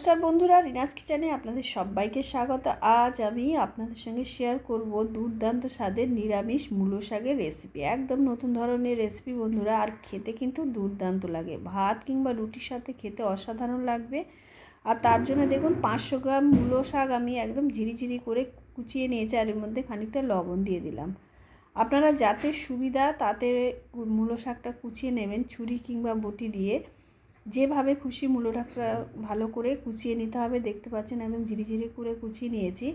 নমস্কার বন্ধুরা, রিনাজ কিচেনে আপনাদের সবাইকে স্বাগত। আজ আমি আপনাদের সঙ্গে শেয়ার করব দুর্দান্ত স্বাদের নিরামিষ মূলো শাকের রেসিপি একদম নতুন ধরনের রেসিপি বন্ধুরা, আর খেতে কিন্তু দুর্দান্ত লাগে। ভাত কিংবা রুটির সাথে খেতে অসাধারণ লাগবে। আর তার জন্য দেখুন, পাঁচশো গ্রাম মূলো শাক আমি একদম ঝিরিঝিরি করে কুচিয়ে নিয়েছি, আর এর মধ্যে খানিকটা লবণ দিয়ে দিলাম। আপনারা যাতে সুবিধা তাতে মূলো শাকটা কুচিয়ে নেবেন, ছুরি কিংবা বটি দিয়ে। যেভাবে খুশি মূলোটা ভালো করে কুচিয়ে নিতে হবে, দেখতে পাচ্ছেন একদম ঝিরিঝিরি করে কুচিয়ে নিয়েছি।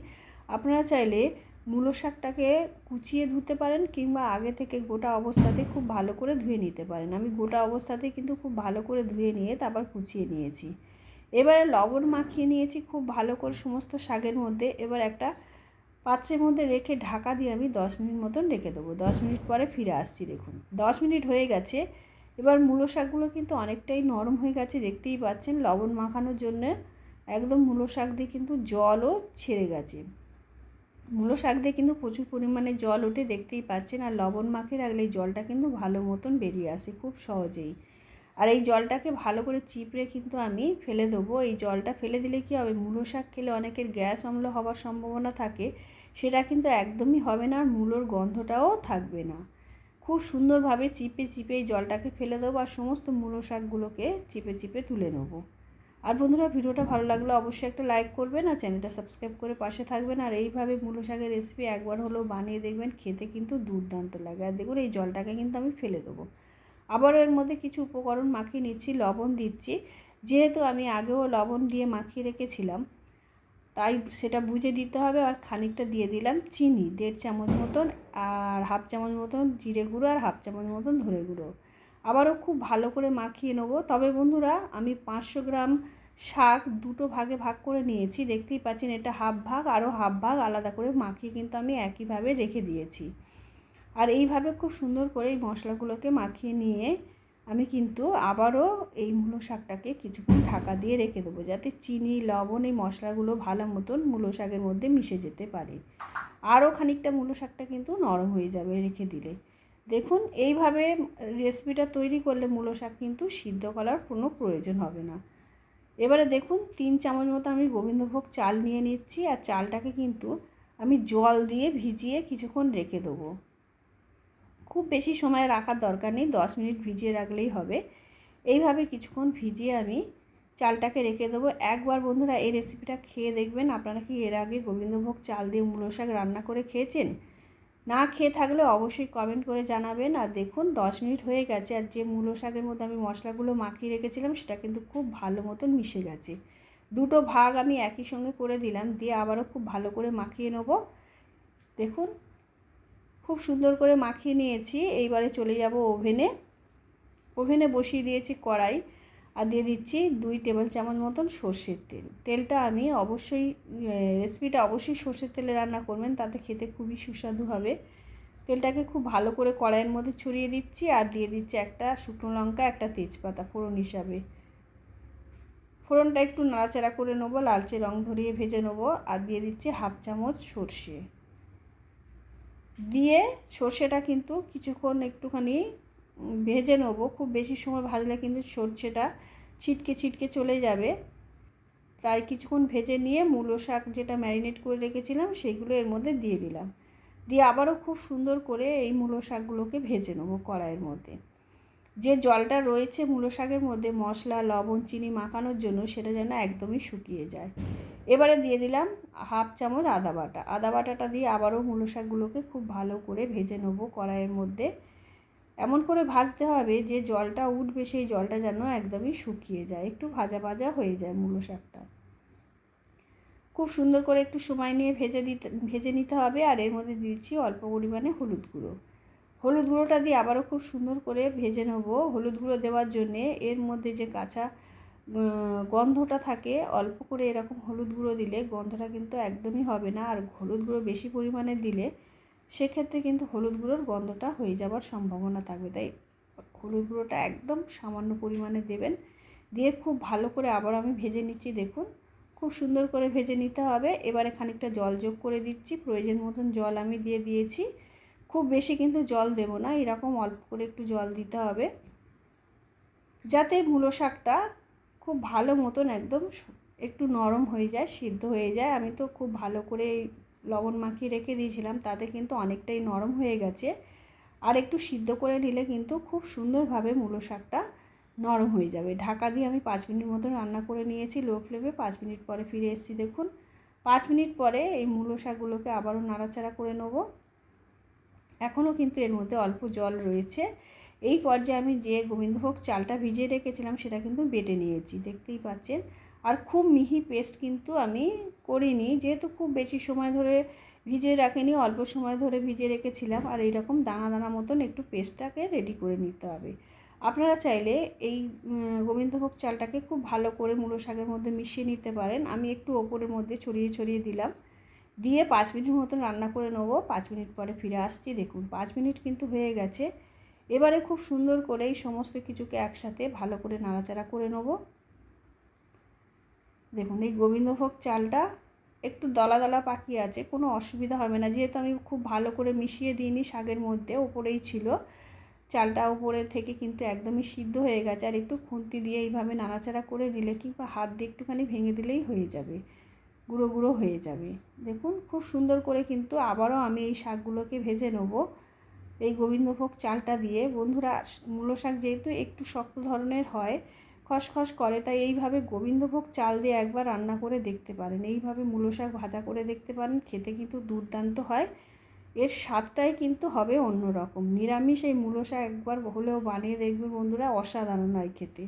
আপনারা চাইলে মূলো শাকটাকে কুচিয়ে ধুতে পারেন কিংবা আগে থেকে গোটা অবস্থাতে খুব ভালো করে ধুয়ে নিতে পারেন। আমি গোটা অবস্থাতে কিন্তু খুব ভালো করে ধুয়ে নিয়ে তারপর কুচিয়ে নিয়েছি। এবারে লবণ মাখিয়ে নিয়েছি খুব ভালো করে সমস্ত শাকের মধ্যে। এবার একটা পাত্রের মধ্যে রেখে ঢাকা দিয়ে আমি দশ মিনিট মতন রেখে দেবো। দশ মিনিট পরে ফিরে আসছি, দেখুন। দশ মিনিট হয়ে গেছে। এবার মূলো শাকগুলো কিন্তু অনেকটাই নরম হয়ে গেছে, দেখতেই পাচ্ছেন। লবণ মাখানোর জন্য একদম মূলো শাক দিয়ে কিন্তু জলও ছেড়ে গেছে। মূলো শাক দিয়ে কিন্তু প্রচুর পরিমাণে জল ওঠে, দেখতেই পাচ্ছেন। আর লবণ মাখিয়ে রাখলে জলটা কিন্তু ভালো মতন বেরিয়ে আসে খুব সহজেই। আর এই জলটাকে ভালো করে চিপড়ে কিন্তু আমি ফেলে দেবো। এই জলটা ফেলে দিলে কি হবে? মূলো শাক খেলে অনেকের গ্যাস অম্ল হওয়ার সম্ভাবনা থাকে, সেটা কিন্তু একদমই হবে না, আর মূলোর গন্ধটাও থাকবে না। খুব সুন্দরভাবে চিপে চিপে এই জলটাকে ফেলে দেবো আর সমস্ত মূলো শাকগুলোকে চিপে চিপে তুলে নেব। আর বন্ধুরা, ভিডিওটা ভালো লাগলে অবশ্যই একটা লাইক করবেন আর চ্যানেলটা সাবস্ক্রাইব করে পাশে থাকবেন। আর এইভাবে মূলো শাকের রেসিপি একবার হলেও বানিয়ে দেখবেন, খেতে কিন্তু দুর্দান্ত লাগে। আর দেখুন, এই জলটাকে কিন্তু আমি ফেলে দেবো। আবারও এর মধ্যে কিছু উপকরণ মাখিয়ে নিচ্ছি, লবণ দিচ্ছি। যেহেতু আমি আগেও লবণ দিয়ে মাখিয়ে রেখেছিলাম তাই সেটা বুঝে দিতে হবে আর খানিকটা দিয়ে দিলাম চিনি, দেড় চামচ মতন আর হাফ চামচ মতন জিরে গুঁড়ো আর হাফ চামচ মতন ধরে গুঁড়ো। আবারও খুব ভালো করে মাখিয়ে নেব। তবে বন্ধুরা, আমি পাঁচশো গ্রাম শাক দুটো ভাগে ভাগ করে নিয়েছি। দেখতেই পাচ্ছেন এটা হাফ ভাগ আরও হাফ ভাগ আলাদা করে মাখিয়ে কিন্তু আমি একইভাবে রেখে দিয়েছি। আর এইভাবে খুব সুন্দর করে এই মশলাগুলোকে মাখিয়ে নিয়ে আমি কিন্তু আবারও এই মূলো শাকটাকে কিছুক্ষণ ঢাকা দিয়ে রেখে দেবো, যাতে চিনি, লবণ এই মশলাগুলো ভালো মতন মূলো শাকের মধ্যে মিশে যেতে পারে। আরও খানিকটা মূলো শাকটা কিন্তু নরম হয়ে যাবে রেখে দিলে। দেখুন, এইভাবে রেসিপিটা তৈরি করলে মূলো শাক কিন্তু সিদ্ধ করার কোনো প্রয়োজন হবে না। এবারে দেখুন, তিন চামচ মতো আমি গোবিন্দভোগ চাল নিয়ে নিচ্ছি, আর চালটাকে কিন্তু আমি জল দিয়ে ভিজিয়ে কিছুক্ষণ রেখে দেবো। খুব বেশি সময় রাখার দরকার নেই, দশ মিনিট ভিজিয়ে রাখলেই হবে। এইভাবে কিছুক্ষণ ভিজিয়ে আমি চালটাকে রেখে দেবো। একবার বন্ধুরা এই রেসিপিটা খেয়ে দেখবেন, আপনারা কি এর আগে গোবিন্দভোগ চাল দিয়ে মূলো শাক রান্না করে খেয়েছেন? না খেয়ে থাকলে অবশ্যই কমেন্ট করে জানাবেন। আর দেখুন, দশ মিনিট হয়ে গেছে আর যে মূলো শাকের মধ্যে আমি মশলাগুলো মাখিয়ে রেখেছিলাম, সেটা কিন্তু খুব ভালো মতন মিশে গেছে। দুটো ভাগ আমি একই সঙ্গে করে দিলাম, দিয়ে আবারও খুব ভালো করে মাখিয়ে নেব। দেখুন খুব সুন্দর করে মাখিয়ে নিয়েছি। এইবারে চলে যাব ওভেনে। ওভেনে বসিয়ে দিয়েছি কড়াই আর দিয়ে দিচ্ছি দুই টেবিল চামচ মতন সর্ষের তেল। তেলটা আমি অবশ্যই রেসিপিটা অবশ্যই সর্ষের তেলে রান্না করবেন, তাতে খেতে খুবই সুস্বাদু হবে। তেলটাকে খুব ভালো করে কড়াইয়ের মধ্যে ছড়িয়ে দিচ্ছি আর দিয়ে দিচ্ছি একটা শুকনো লঙ্কা, একটা তেজপাতা ফোড়ন হিসাবে। ফোড়নটা একটু নাড়াচাড়া করে নেব, লালচে রং ধরিয়ে ভেজে নেব আর দিয়ে দিচ্ছি হাফ চামচ সর্ষে। দিয়ে সর্ষেটা কিন্তু কিছুক্ষণ একটুখানি ভেজে নেব। খুব বেশি সময় ভাজলে কিন্তু সর্ষেটা ছিটকে ছিটকে চলে যাবে। তাই কিছুক্ষণ ভেজে নিয়ে মূলো শাক যেটা ম্যারিনেট করে রেখেছিলাম সেইগুলো এর মধ্যে দিয়ে দিলাম। দিয়ে আবারও খুব সুন্দর করে এই মূলো শাকগুলোকে ভেজে নেব কড়াইয়ের মধ্যে। যে জলটা রয়েছে মূলো শাকের মধ্যে মশলা, লবণ, চিনি মাখানোর জন্য সেটা যেন একদমই শুকিয়ে যায়। এবারে দিয়ে দিলাম হাফ চামচ আদা বাটা। আদা বাটাটা দিয়ে আবারও মূলো শাকগুলোকে খুব ভালো করে ভেজে নেব কড়াইয়ের মধ্যে। এমন করে ভাজতে হবে যে জলটা উঠবে, সেই জলটা যেন একদমই শুকিয়ে যায়। একটু ভাজা ভাজা হয়ে যায় মূলো শাকটা। খুব সুন্দর করে একটু সময় নিয়ে ভেজে দিতে, ভেজে নিতে হবে আর এর মধ্যে দিচ্ছি অল্প পরিমাণে হলুদ গুঁড়ো। হলুদ গুঁড়োটা দিয়ে আবারও খুব সুন্দর করে ভেজে নেব। হলুদ গুঁড়ো দেওয়ার জন্যে এর মধ্যে যে কাঁচা গন্ধটা থাকে, অল্প করে এরকম হলুদ গুঁড়ো দিলে গন্ধটা কিন্তু একদমই হবে না। আর হলুদ গুঁড়ো বেশি পরিমাণে দিলে সেক্ষেত্রে কিন্তু হলুদ গুঁড়োর গন্ধটা হয়ে যাওয়ার সম্ভাবনা থাকবে। তাই হলুদ গুঁড়োটা একদম সামান্য পরিমাণে দেবেন। দিয়ে খুব ভালো করে আবার আমি ভেজে নিচ্ছি, দেখুন। খুব সুন্দর করে ভেজে নিতে হবে। এবারে খানিকটা জল যোগ করে দিচ্ছি। প্রয়োজন মতন জল আমি দিয়ে দিয়েছি। খুব বেশি কিন্তু জল দেব না, এরকম অল্প করে একটু জল দিতে হবে। যাতে মূলো শাকটা খুব ভালো মতন একদম একটু নরম হয়ে যায়, সিদ্ধ হয়ে যায়। আমি তো খুব ভালো করে লবণ মাখিয়ে রেখে দিয়েছিলাম, তাতে কিন্তু অনেকটাই নরম হয়ে গেছে। আর একটু সিদ্ধ করে নিলে কিন্তু খুব সুন্দরভাবে মূলো শাকটা নরম হয়ে যাবে। ঢাকা দিয়ে আমি পাঁচ মিনিট মতো রান্না করে নিয়েছি, লো ফ্লেমে। পাঁচ মিনিট পরে ফিরে এসেছি, দেখুন। পাঁচ মিনিট পরে এই মূলো শাকগুলোকে আবারও নাড়াচাড়া করে নেব। এখনও কিন্তু এর মধ্যে অল্প জল রয়েছে। এই পর্যায়ে আমি যে গোবিন্দভোগ চালটা ভিজিয়ে রেখেছিলাম সেটা কিন্তু বেটে নিয়েছি, দেখতেই পাচ্ছেন। আর খুব মিহি পেস্ট কিন্তু আমি করিনি, যেহেতু খুব বেশি সময় ধরে ভিজিয়ে রাখিনি, অল্প সময় ধরে ভিজিয়ে রেখেছিলাম, আর এইরকম দানা দানা মতন একটু পেস্টটাকে রেডি করে নিতে হবে। আপনারা চাইলে এই গোবিন্দভোগ চালটাকে খুব ভালো করে মূলো শাকের মধ্যে মিশিয়ে নিতে পারেন। আমি একটু ওপরের মধ্যে ছড়িয়ে ছড়িয়ে দিলাম। দিয়ে পাঁচ মিনিট মতন রান্না করে নেব। পাঁচ মিনিট পরে ফিরে আসছি। দেখুন, পাঁচ মিনিট কিন্তু হয়ে গেছে। এবারে খুব সুন্দর করে এই সমস্ত কিছুকে একসাথে ভালো করে নাড়াচাড়া করে নেব। দেখুন, এই গোবিন্দভোগ চালটা একটু দলা দলা পাকি আছে, কোনো অসুবিধা হবে না। যেহেতু আমি খুব ভালো করে মিশিয়ে দিইনি শাকের মধ্যে ওপরেই ছিল। চালটা উপরে থেকে কিন্তু একদমই সিদ্ধ হয়ে গেছে, আর একটু খুন্তি দিয়ে এইভাবে নাড়াচাড়া করে দিলে কিংবা হাত দিয়ে একটুখানি ভেঙে দিলেই হয়ে যাবে, গুঁড়ো গুঁড়ো হয়ে যাবে। দেখুন, খুব সুন্দর করে কিন্তু আবারও আমি এই শাকগুলোকে ভেজে নেব। এই গোবিন্দভোগ চালটা দিয়ে। বন্ধুরা, মূলো শাক যেহেতু একটু শক্ত ধরনের হয়, খসখস করে, তাই এইভাবে গোবিন্দভোগ চাল দিয়ে একবার রান্না করে দেখতে পারেন। এইভাবে মূলো শাক ভাজা করে দেখতে পারেন, খেতে কিন্তু দুর্দান্ত হয়। এর স্বাদটাই কিন্তু হবে অন্যরকম নিরামিষ এই মূলো শাক একবার হলেও বানিয়ে দেখবে বন্ধুরা, অসাধারণ হয় খেতে।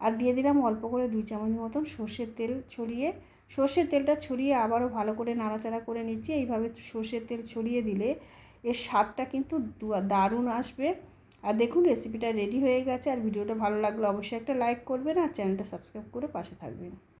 আর দিয়ে দিলাম অল্প করে দুই চামচ মতন সর্ষের তেল ছড়িয়ে। সর্ষের তেলটা ছড়িয়ে আবারও ভালো করে নাড়াচাড়া করে নিচ্ছি। এইভাবে সর্ষের তেল ছড়িয়ে দিলে এর স্বাদটা কিন্তু দারুণ আসবে। আর দেখুন রেসিপিটা রেডি হয়ে গেছে। আর ভিডিওটা ভালো লাগলে অবশ্যই একটা লাইক করবেন আর চ্যানেলটা সাবস্ক্রাইব করে পাশে থাকবেন।